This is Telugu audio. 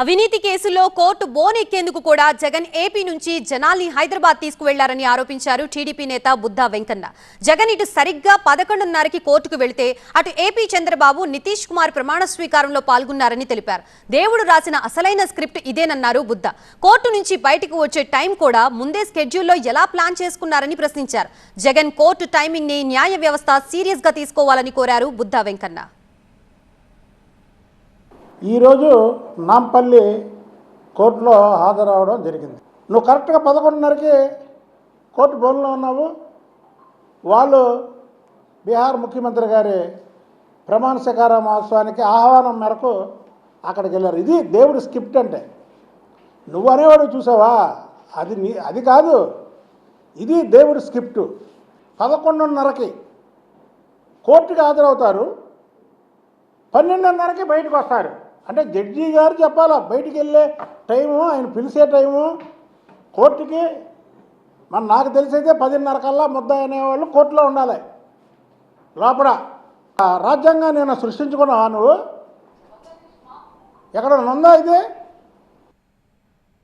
అవినీతి కేసులో కోర్టు బోనెక్కేందుకు కూడా జగన్ ఏపీ నుంచి జనాల్ని హైదరాబాద్ తీసుకువెళ్ళారని ఆరోపించారు టీడీపీ నేత బుద్ధా వెంకన్న. జగన్ ఇటు సరిగ్గా పదకొండున్నరకి కోర్టుకు వెళితే అటు ఏపీ చంద్రబాబు నితీష్ కుమార్ ప్రమాణ స్వీకారంలో పాల్గొన్నారని తెలిపారు. దేవుడు రాసిన అసలైన స్క్రిప్ట్ ఇదేనన్నారు బుద్ధ. కోర్టు నుంచి బయటకు వచ్చే టైం కూడా ముందే స్కెడ్యూల్లో ఎలా ప్లాన్ చేసుకున్నారని ప్రశ్నించారు. జగన్ కోర్టు టైమింగ్ని న్యాయ వ్యవస్థ సీరియస్గా తీసుకోవాలని కోరారు బుద్ధా వెంకన్న. ఈరోజు నాంపల్లి కోర్టులో హాజరవడం జరిగింది. నువ్వు కరెక్ట్గా పదకొండున్నరకి కోర్టు బోన్లో ఉన్నావు. వాళ్ళు బీహార్ ముఖ్యమంత్రి గారి ప్రమాణ స్వీకార మహోత్సవానికి ఆహ్వానం మేరకు అక్కడికి వెళ్ళారు. ఇది దేవుడి స్క్రిప్ట్ అంటే. నువ్వు అనేవాడు చూసావా? అది నీ అది కాదు. ఇది దేవుడి స్క్రిప్ట్. పదకొండున్నరకి కోర్టుకి హాజరవుతారు. పన్నెండున్నరకి బయటకు వస్తారు. అంటే జడ్జి గారు చెప్పాలా బయటికి వెళ్ళే టైము ఆయన పిలిచే టైము కోర్టుకి మన నాకు తెలిసైతే పదిన్నర కల్లా ముద్ద అనేవాళ్ళు కోర్టులో ఉండాలి. లోపల రాజ్యాంగాన్ని నేను సృష్టించుకున్నావా నువ్వు? ఎక్కడ ఉందా ఇది?